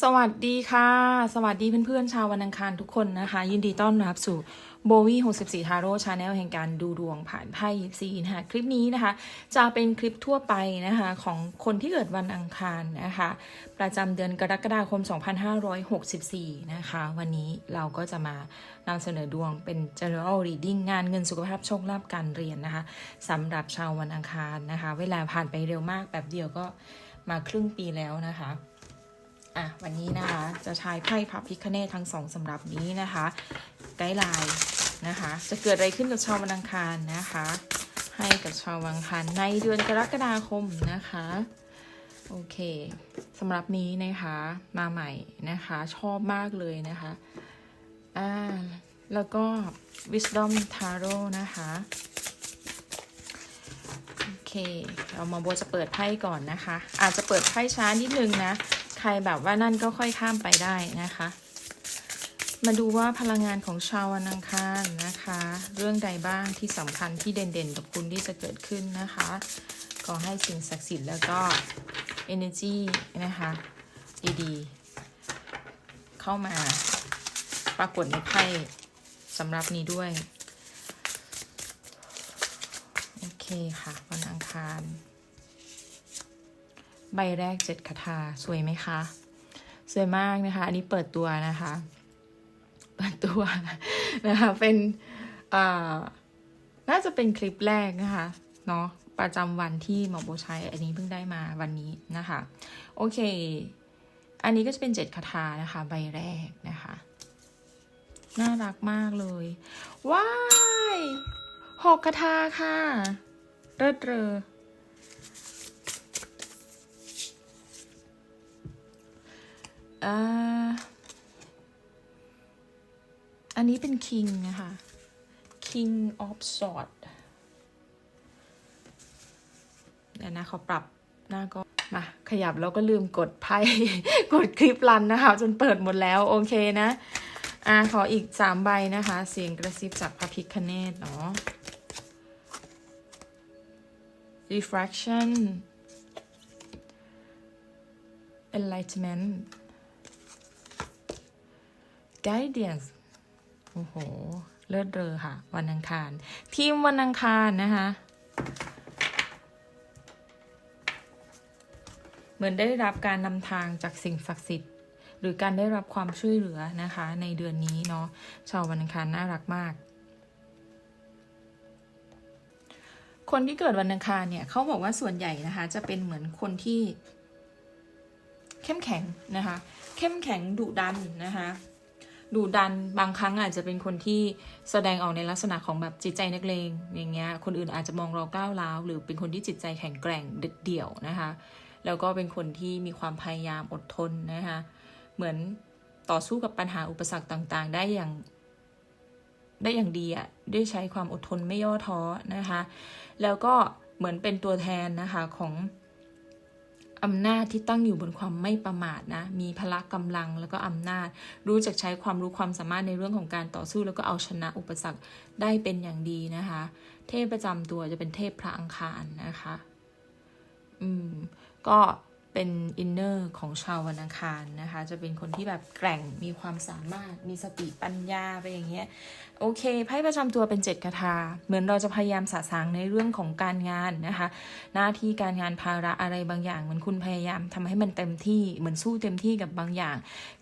สวัสดีค่ะ สวัสดีเพื่อนๆ ชาววันอังคารทุกคนนะคะ ยินดีต้อนรับสู่โบวี่64 ทาโร่ชาแนลแห่งการดูดวงผ่านไพ่ซีนะคะคลิปนี้นะคะ จะเป็นคลิปทั่วไปนะคะของคนที่เกิดวันอังคารนะคะ ประจำเดือนกรกฎาคม 2564 นะคะ วันนี้เราก็จะมานำเสนอดวงเป็น general reading งานเงินสุขภาพโชคลาภการเรียนนะคะสำหรับชาววันอังคารนะคะ เวลาผ่านไปเร็วมากแบบเดียวก็มาครึ่งปีแล้วนะคะ อะวันนี้นะคะจะใช้ไพ่พระพิคเนตทั้งสองสำหรับนี้นะคะ ไกด์ไลน์นะคะ จะเกิดอะไรขึ้นกับชาววันอังคารนะคะ ให้กับชาววันอังคารในเดือนกรกฎาคมนะคะโอเคสำหรับนี้นะคะมาใหม่นะคะชอบมากเลยนะคะอ่าแล้วก็ wisdom tarot นะคะโอเค เรามาโบจะเปิดไพ่ก่อนนะคะ อาจจะเปิดไพ่ช้านิดนึงนะ ใครแบบว่านั่นก็ค่อยข้ามไปได้นะคะ มาดูว่าพลังงานของชาววันอังคารนะคะ เรื่องใดบ้างที่สำคัญที่เด่นๆ กับคุณที่จะเกิดขึ้นนะคะ ขอให้สิ่งศักดิ์สิทธิ์แล้วก็ energy นะคะ ดีๆ เข้ามาปรากฏในไพ่สำหรับนี้ด้วย โอเคค่ะ วันอังคาร ใบแรกเจ็ดคาถาสวยไหมคะ สวยมากนะคะ อันนี้เปิดตัวนะคะ เปิดตัวนะคะ เป็นน่าจะเป็นคลิปแรกนะคะเนาะประจำวันที่หมอโบใช้อันนี้เพิ่งได้มาวันนี้นะคะ โอเค อันนี้ก็จะเป็นเจ็ดคาถานะคะ ใบแรกนะคะ น่ารักมากเลย ว้ายหกคาถาค่ะเลิศเรอ อันนี้เป็น king นะคะ king of sword เดี๋ยวนะเขาปรับหน้าก็มาขยับแล้วก็ลืมกดไพ่กดคลิปรันนะคะ จนเปิดหมดแล้ว โอเคนะ อ่าขออีกสามใบนะคะ เสียงกระซิบจากพระพิคเนตเนาะ refraction enlightenment guidance โอ้โห เลิศเรอค่ะ วันอังคาร ทีมวันอังคารนะคะ เหมือนได้รับการนำทางจากสิ่งศักดิ์สิทธิ์ หรือการได้รับความช่วยเหลือนะคะ ในเดือนนี้เนาะ ชาววันอังคารน่ารักมากคนที่เกิดวันอังคารเนี่ยเขาบอกว่าส่วนใหญ่นะคะ จะเป็นเหมือนคนที่ เข้มแข็งนะคะ เข้มแข็งดุดันนะคะ ดุดันบางครั้งอาจจะเป็นคนที่แสดงออกในลักษณะของแบบจิตใจนักเลงอย่างเงี้ยคนอื่นอาจจะมองเราก้าวร้าวหรือเป็นคนที่จิตใจแข็งแกร่งเด็ดเดี่ยวนะคะแล้วก็เป็นคนที่มีความพยายามอดทนนะคะเหมือนต่อสู้กับปัญหาอุปสรรคต่างๆ ได้อย่างได้อย่างดีอะด้วยใช้ความอดทนไม่ย่อท้อนะคะ แล้วก็เหมือนเป็นตัวแทนนะคะของ อำนาจที่ตั้งอยู่บนความไม่ประมาทนะ มีพละกำลังแล้วก็อำนาจ รู้จักใช้ความรู้ความสามารถในเรื่องของการต่อสู้ แล้วก็เอาชนะอุปสรรคได้เป็นอย่างดีนะคะ เทพประจำตัวจะเป็นเทพพระอังคารนะคะ อืม ก็ เป็นอินเนอร์ของชาววันอังคารนะคะ จะเป็นคนที่แบบแกร่งมีความสามารถมีสติปัญญาไปอย่างเงี้ยโอเคไพ่ประจำตัวเป็นเจ็ดคาถาเหมือนเราจะพยายามสะสางในเรื่องของการงานนะคะ หน้าที่การงานภาระอะไรบางอย่างเหมือนคุณพยายามทำให้มันเต็มที่เหมือนสู้เต็มที่กับบางอย่าง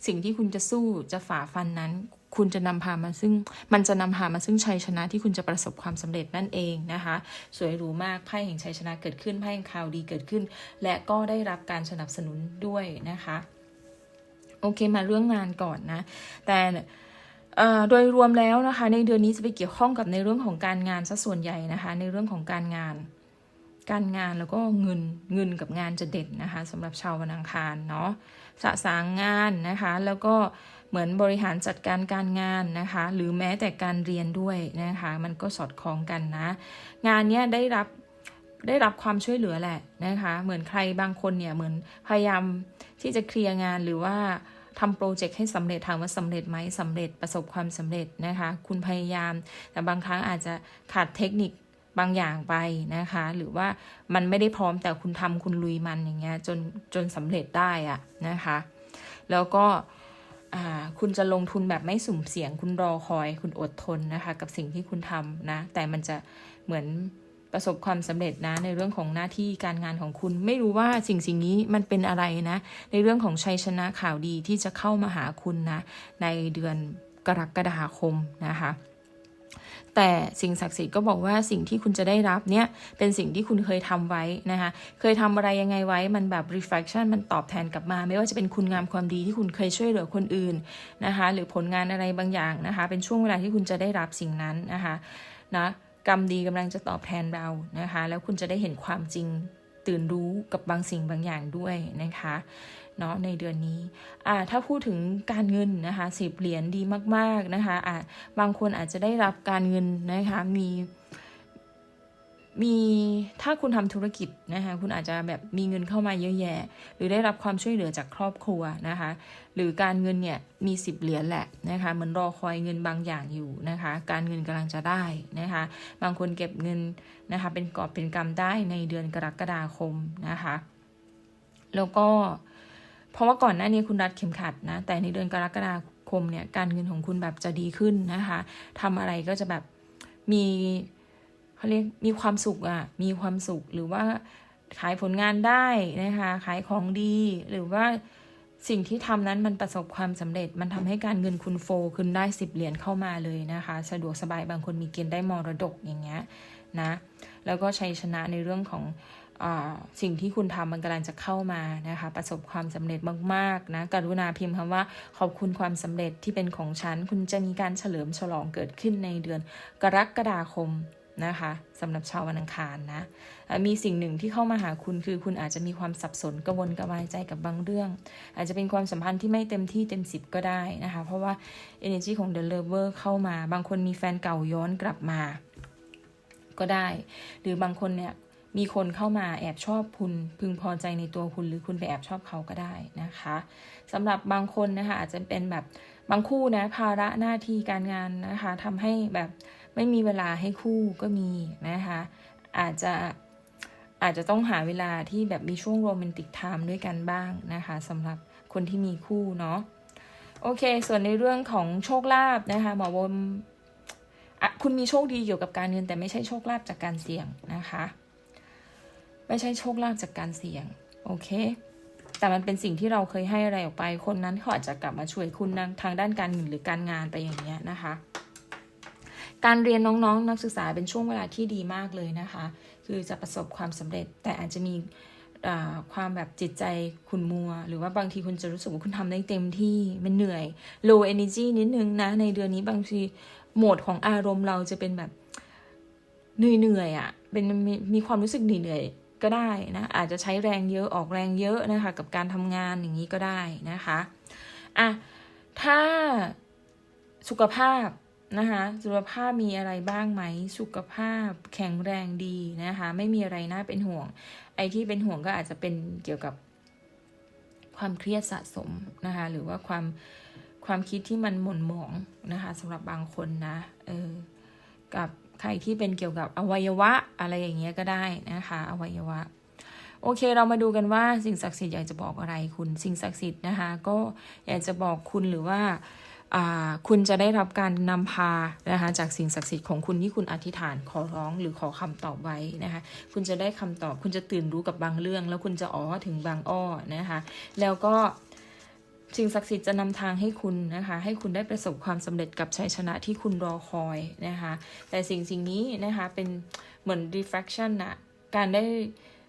สิ่งที่คุณจะสู้จะฝ่าฟันนั้น คุณจะนำพามาซึ่งมันจะนำพามาซึ่งชัยชนะที่คุณจะประสบความสำเร็จนั่นเองนะคะ สวยหรูมากไพ่แห่งชัยชนะเกิดขึ้นไพ่แห่งข่าวดีเกิดขึ้น และก็ได้รับการสนับสนุนด้วยนะคะโอเคมาเรื่องงานก่อนนะ แต่โดยรวมแล้วนะคะ ในเดือนนี้จะไปเกี่ยวข้องกับในเรื่องของการงานซะส่วนใหญ่นะคะ ในเรื่องของการงาน การงานแล้วก็เงินเงินกับงานจะเด่นนะคะสำหรับชาววันอังคารเนาะสะสางงานนะคะ แล้วก็ เหมือนบริหารจัดการการงานนะคะ หรือแม้แต่การเรียนด้วยนะคะ มันก็สอดคล้องกันนะ งานเนี้ยได้รับได้รับความช่วยเหลือแหละนะคะ เหมือนใครบางคนเนี่ยเหมือนพยายามที่จะเคลียร์งานหรือว่าทำโปรเจกต์ให้สำเร็จถามว่าสำเร็จไหมสำเร็จประสบความสำเร็จนะคะ คุณพยายาม แต่บางครั้งอาจจะขาดเทคนิคบางอย่างไปนะคะ หรือว่ามันไม่ได้พร้อมแต่คุณทำคุณลุยมันอย่างเงี้ยจนจนสำเร็จได้อะนะคะ แล้วก็ คุณจะลงทุนแบบไม่สุ่มเสี่ยง คุณรอคอย คุณอดทนนะคะ กับสิ่งที่คุณทำนะ แต่มันจะเหมือนประสบความสำเร็จนะในเรื่องของหน้าที่การงานของคุณ ไม่รู้ว่าสิ่งสิ่งนี้มันเป็นอะไรนะ ในเรื่องของชัยชนะข่าวดีที่จะเข้ามาหาคุณนะ ในเดือนกรกฎาคมนะคะ แต่สิ่งศักดิ์สิทธิ์ก็บอกว่าสิ่งที่คุณจะได้รับเนี่ยเป็นสิ่งที่คุณเคยทำไว้นะคะเคยทำอะไรยังไงไว้มันแบบ reflection มันตอบแทนกลับมา ไม่ว่าจะเป็นคุณงามความดีที่คุณเคยช่วยเหลือคนอื่นนะคะหรือผลงานอะไรบางอย่างนะคะเป็นช่วงเวลาที่คุณจะได้รับสิ่งนั้นนะคะนะกรรมดีกำลังจะตอบแทนเรานะคะแล้วคุณจะได้เห็นความจริงตื่นรู้กับบางสิ่งบางอย่างด้วยนะคะ เนาะในเดือนนี้อ่าถ้าพูดถึงการเงินนะคะสิบเหรียญดีมากๆนะคะอ่าบางคนอาจจะได้รับการเงินนะคะมีมีถ้าคุณทำธุรกิจนะคะคุณอาจจะแบบมีเงินเข้ามาเยอะแยะ หรือได้รับความช่วยเหลือจากครอบครัวนะคะ หรือการเงินเนี่ยมีสิบเหรียญแหละนะคะเหมือนรอคอยเงินบางอย่างอยู่นะคะ การเงินกำลังจะได้นะคะ บางคนเก็บเงินนะคะเป็นกอบเป็นกำได้ในเดือนกรกฎาคมนะคะ แล้วก็ เพราะว่าก่อนหน้านี้คุณรัดเข็มขัดนะ แต่ในเดือนกรกฎาคมเนี่ยการเงินของคุณแบบจะดีขึ้นนะคะทำอะไรก็จะแบบมีเขาเรียกมีความสุขอะ่ะมีความสุขหรือว่าขายผลงานได้นะคะขายของดีหรือว่าสิ่งที่ทำนั้นมันประสบความสำเร็จ มันทำให้การเงินคุณโฟลขึ้นได้สิบเหรียญเข้ามาเลยนะคะ สะดวกสบายบางคนมีเกณฑ์ได้มรดกอย่างเงี้ยนะ แล้วก็ชัยชนะในเรื่องของ สิ่งที่คุณทำมันกำลังจะเข้ามานะคะ ประสบความสำเร็จมากๆนะกรุณาพิมพ์คำว่า ขอบคุณความสำเร็จที่เป็นของฉัน คุณจะมีการเฉลิมฉลองเกิดขึ้นในเดือนกรกฎาคมนะคะสำหรับชาววันอังคารนะอะมีสิ่งหนึ่งที่เข้ามาหาคุณคือ คุณอาจจะมีความสับสนกระวนกระวายใจกับบางเรื่อง อาจจะเป็นความสัมพันธ์ที่ไม่เต็มที่เต็มสิบก็ได้นะคะ เพราะว่า energy ของ the lover เข้ามา บางคนมีแฟนเก่าย้อนกลับมา ก็ได้ หรือบางคนเนี่ย มีคนเข้ามาแอบชอบคุณพึงพอใจในตัวคุณหรือคุณไปแอบชอบเขาก็ได้นะคะสำหรับบางคนนะคะอาจจะเป็นแบบบางคู่นะภาระหน้าที่การงานนะคะทำให้แบบไม่มีเวลาให้คู่ก็มีนะคะ อาจจะอาจจะต้องหาเวลาที่แบบมีช่วงโรแมนติกไทม์ด้วยกันบ้างนะคะสำหรับคนที่มีคู่เนาะโอเค ส่วนในเรื่องของโชคลาภนะคะหมอวมอคุณมีโชคดีเกี่ยวกับการเงินแต่ไม่ใช่โชคลาภจากการเสี่ยงนะคะ ไม่ใช่โชคลาภจากการเสี่ยง โอเค แต่มันเป็นสิ่งที่เราเคยให้อะไรออกไป คนนั้นเขาอาจจะกลับมาช่วยคุณทางด้านการเงินหรือการงานไปอย่างเงี้ยนะคะ การเรียนน้องๆ นักศึกษาเป็นช่วงเวลาที่ดีมากเลยนะคะ คือจะประสบความสำเร็จแต่อาจจะมีความแบบจิตใจคุณมัว หรือว่าบางทีคุณจะรู้สึกว่าคุณทำได้เต็มที่มันเหนื่อย low energy นิดนึงนะ ในเดือนนี้บางทีโหมดของอารมณ์เราจะเป็นแบบเหนื่อยๆอะ่ะเป็นมีมีความรู้สึกเหนื่อย ก็ได้นะอาจจะใช้แรงเยอะออกแรงเยอะนะคะกับการทำงานอย่างนี้ก็ได้นะคะอะถ้าสุขภาพนะคะสุขภาพมีอะไรบ้างไหมสุขภาพแข็งแรงดีนะคะไม่มีอะไรน่าเป็นห่วง ไอ้ที่เป็นห่วงก็อาจจะเป็นเกี่ยวกับความเครียดสะสมนะคะหรือว่าความความคิดที่มันหม่นหมองนะคะสำหรับบางคนนะเออกับ ใครที่เป็นเกี่ยวกับอวัยวะอะไรอย่างเงี้ยก็ได้นะคะ อวัยวะ โอเคเรามาดูกันว่าสิ่งศักดิ์สิทธิ์อยากจะบอกอะไรคุณ สิ่งศักดิ์สิทธิ์นะคะ ก็อยากจะบอกคุณหรือว่าคุณจะได้รับการนำพานะคะจากสิ่งศักดิ์สิทธิ์ของคุณที่คุณอธิษฐานขอร้องหรือขอคำตอบไว้นะคะคุณจะได้คำตอบ คุณจะตื่นรู้กับบางเรื่อง แล้วคุณจะอ๋อถึงบางอ้อนะคะแล้วก็ สิ่งศักดิ์สิทธิ์จะนำทางให้คุณนะคะ ให้คุณได้ประสบความสำเร็จกับชัยชนะที่คุณรอคอยนะคะ แต่สิ่งสิ่งนี้นะคะเป็นเหมือน reflection นะการได้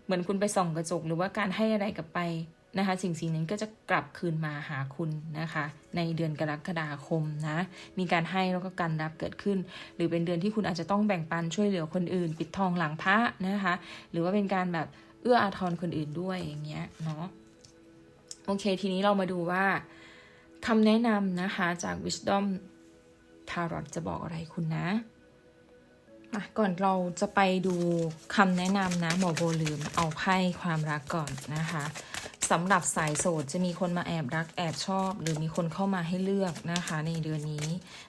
เหมือนคุณไปส่องกระจก หรือว่าการให้อะไรกลับไปนะคะ สิ่งสิ่งนั้นก็จะกลับคืนมาหาคุณนะคะ ในเดือนกรกฎาคมนะ มีการให้แล้วก็การรับเกิดขึ้น หรือเป็นเดือนที่คุณอาจจะต้องแบ่งปันช่วยเหลือคนอื่น ปิดทองหลังพระนะคะ หรือว่าเป็นการแบบเอื้ออาทรคนอื่นด้วยอย่างเงี้ยเนาะ โอเค ทีนี้เรามาดูว่าคำแนะนำนะคะจาก Wisdom Tarot จะบอกอะไรคุณนะอะก่อนเราจะไปดูคำแนะนำนะหมอโบลืมเอาไพ่ความรักก่อนนะคะสำหรับสายโสดจะมีคนมาแอบรักแอบชอบ หรือมีคนเข้ามาให้เลือกนะคะ ในเดือนนี้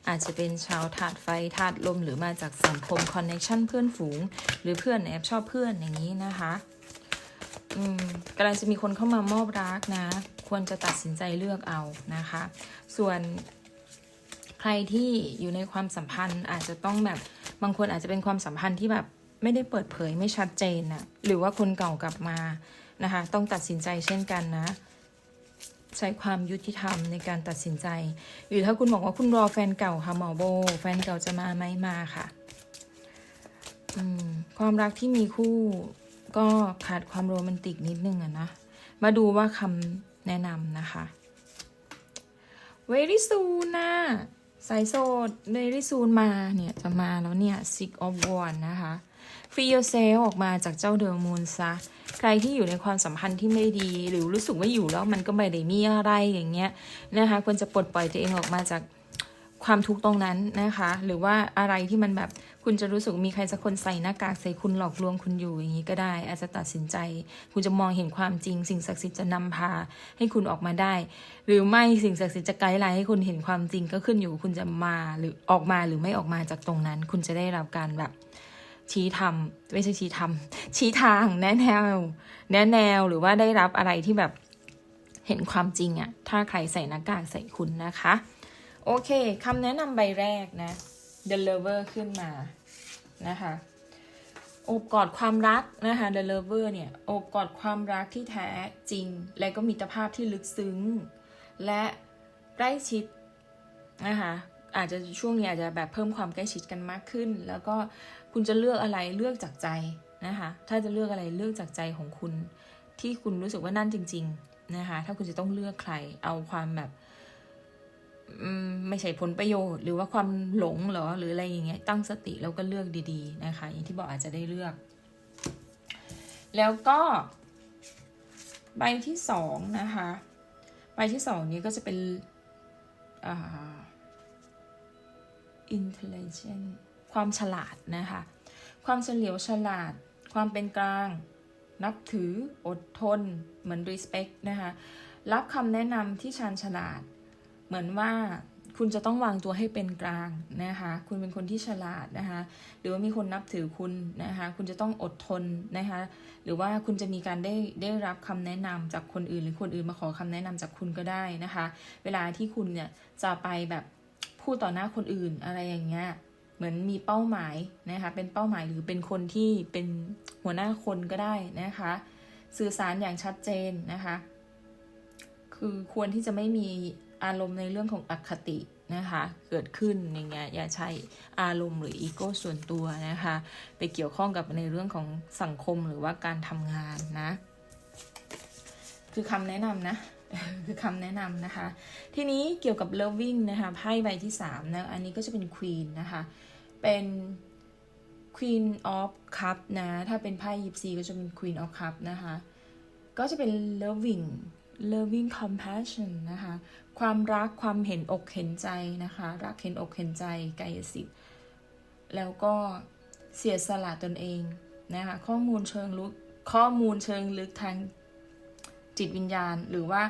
อาจจะเป็นชาวธาตุไฟธาตุลมหรือมาจากสังคมคอนเน c ชันเพื่อนฝูง หรือเพื่อนแอบชอบเพื่อนอย่างนี้นะคะ อืมกำลังจะมีคนเข้ามามอบรักนะ ควรจะตัดสินใจเลือกเอานะคะ ส่วนใครที่อยู่ในความสัมพันธ์อาจจะต้องแบบบางคนอาจจะเป็นความสัมพันธ์ที่แบบไม่ได้เปิดเผยไม่ชัดเจนนะหรือว่าคนเก่ากลับมานะคะ ต้องตัดสินใจเช่นกันนะ ใช้ความยุติธรรมในการตัดสินใจ หรือถ้าคุณบอกว่าคุณรอแฟนเก่าค่ะหมอโบ แฟนเก่าจะมาไหมมาค่ะความรักที่มีคู่ ก็ขาดความโรแมนติกนิดนึงอะนะ มาดูว่าคำแนะนำนะคะ very soon นะสายโสด very soon มาเนี่ย จะมาแล้วเนี่ย six of wands นะคะ free yourself ออกมาจากเจ้าเดอร์มูนซะ ใครที่อยู่ในความสัมพันธ์ที่ไม่ดี หรือรู้สึกว่าอยู่แล้วมันก็ไม่ได้มีอะไรอย่างเงี้ยนะคะ ควรจะปลดปล่อยตัวเองออกมาจากความทุกข์ตรงนั้นนะคะ หรือว่าอะไรที่มันแบบ คุณจะรู้สึกมีใครสักคนใส่หน้ากากใส่คุณหลอกลวงคุณอยู่อย่างนี้ก็ได้ อาจจะตัดสินใจ คุณจะมองเห็นความจริง สิ่งศักดิ์สิทธิ์จะนำพาให้คุณออกมาได้ หรือไม่สิ่งศักดิ์สิทธิ์จะไกด์ไลน์ให้คุณเห็นความจริงก็ขึ้นอยู่คุณจะมาหรือออกมาหรือไม่ออกมาจากตรงนั้น คุณจะได้รับการแบบชี้ทำไม่ใช่ชี้ทำชี้ทางแนะแนว แนะแนวหรือว่าได้รับอะไรที่แบบเห็นความจริงอะถ้าใครใส่หน้ากากใส่คุณนะคะ โอเคคำแนะนำใบแรกนะ The Lover ขึ้นมานะคะโอบกอดความรักนะคะ The Lover เนี่ยโอบกอดความรักที่แท้จริง และก็มีตรภาพที่ลึกซึ้ง และใกล้ชิดนะคะอาจจะช่วงนี้อาจจะแบบเพิ่มความใกล้ชิดกันมากขึ้น แล้วก็คุณจะเลือกอะไรเลือกจากใจนะคะถ้าจะเลือกอะไรเลือกจากใจของคุณ ที่คุณรู้สึกว่านั่นจริง ๆนะคะ ถ้าคุณจะต้องเลือกใครเอาความแบบ ไม่ใช่ผลประโยชน์ หรือว่าความหลงหรอหรืออะไรอย่างเงี้ยตั้งสติแล้วก็เลือกดีๆนะคะ อย่างที่บอกอาจจะได้เลือก แล้วก็ ใบที่สองนะคะ ใบที่สองนี้ก็จะเป็นอ่า intelligent ความฉลาดนะคะ ความเฉลียวฉลาด ความเป็นกลาง นับถืออดทน เหมือน respect นะคะ รับคำแนะนำที่ชาญฉลาด เหมือนว่าคุณจะต้องวางตัวให้เป็นกลางนะคะ คุณเป็นคนที่ฉลาดนะคะ หรือว่ามีคนนับถือคุณนะคะ คุณจะต้องอดทนนะคะ หรือว่าคุณจะมีการได้ได้รับคำแนะนำจากคนอื่น หรือคนอื่นมาขอคำแนะนำจากคุณก็ได้นะคะ เวลาที่คุณเนี่ยจะไปแบบพูดต่อหน้าคนอื่นอะไรอย่างเงี้ย เหมือนมีเป้าหมายนะคะ เป็นเป้าหมายหรือเป็นคนที่เป็นหัวหน้าคนก็ได้นะคะ สื่อสารอย่างชัดเจนนะคะ คือควรที่จะไม่มี อารมณ์ในเรื่องของอคตินะคะ เกิดขึ้นอย่างเงี้ยอย่าใช้อารมณ์หรืออีโก้ส่วนตัวนะคะ ไปเกี่ยวข้องกับในเรื่องของสังคมหรือว่าการทำงานนะ คือคำแนะนำนะคือคำแนะนำนะคะ ทีนี้เกี่ยวกับ loving นะคะไพ่ใบที่3นะอันนี้ก็จะเป็น queen นะคะ เป็น queen of cup นะ ถ้าเป็นไพ่ยิปซีก็จะเป็น queen of cup นะคะ ก็จะเป็น loving loving compassion นะคะ ความรักความเห็นอกเห็นใจนะคะ รักเห็นอกเห็นใจกายสิทธิ์แล้วก็เสียสละตนเองนะคะ ข้อมูลเชิงลึกข้อมูลเชิงลึกทางจิตวิญญาณ หรือว่า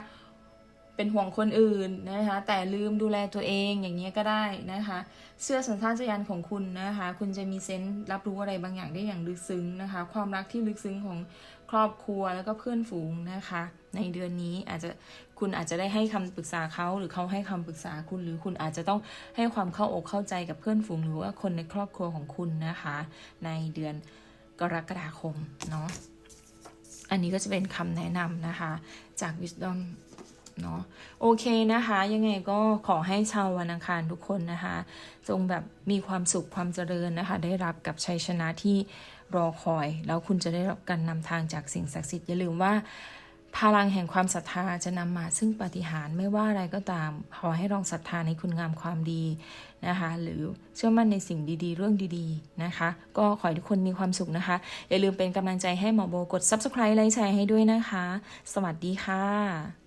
เป็นห่วงคนอื่นนะคะ แต่ลืมดูแลตัวเองอย่างนี้ก็ได้นะคะ เสื้อสัญชาตญาณของคุณนะคะ คุณจะมีเซนส์รับรู้อะไรบางอย่างได้อย่างลึกซึ้งนะคะ ความรักที่ลึกซึ้งของครอบครัวแล้วก็เพื่อนฝูงนะคะ ในเดือนนี้อาจจะคุณอาจจะได้ให้คำปรึกษาเขาหรือเขาให้คำปรึกษาคุณ หรือคุณอาจจะต้องให้ความเข้าอกเข้าใจกับเพื่อนฝูงหรือว่าคนในครอบครัวของคุณนะคะ ในเดือนกรกฎาคมเนาะอันนี้ก็จะเป็นคำแนะนำนะคะ จาก Wisdom เนาะโอเคนะคะ ยังไงก็ขอให้ชาววันอังคารทุกคนนะคะ จงแบบมีความสุขความเจริญนะคะ ได้รับกับชัยชนะที่รอคอย แล้วคุณจะได้รับการนำทางจากสิ่งศักดิ์สิทธิ์อย่าลืมว่าพลังแห่งความศรัทธาจะนำมาซึ่งปฏิหารไม่ว่าอะไรก็ตาม ขอให้ลองศรัทธาในคุณงามความดีนะคะ หรือเชื่อมั่นในสิ่งดีๆ เรื่องดีๆนะคะ ก็ขอให้ทุกคนมีความสุขนะคะ อย่าลืมเป็นกำลังใจให้หมอโบกด subscribe ไลค์แชร์ให้ด้วยนะคะ สวัสดีค่ะ